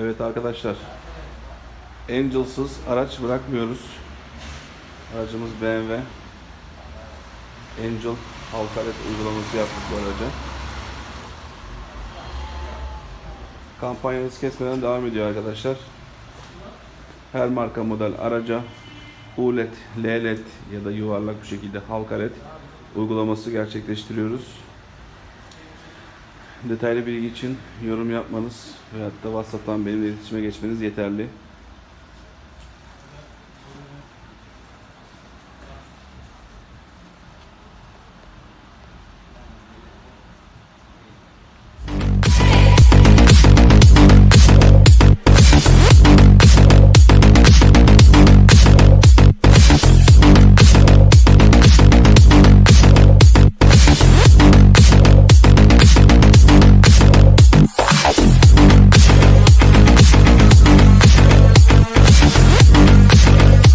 Evet arkadaşlar. Angel'sız araç bırakmıyoruz. Aracımız BMW. Angel halkaret uygulaması yaptık bu araca. Kampanyamız kesmeden devam ediyor arkadaşlar. Her marka model araca ULED, LLED ya da yuvarlak bir şekilde halka led uygulaması gerçekleştiriyoruz. Detaylı bilgi için yorum yapmanız veyahut da WhatsApp'tan benimle iletişime geçmeniz yeterli.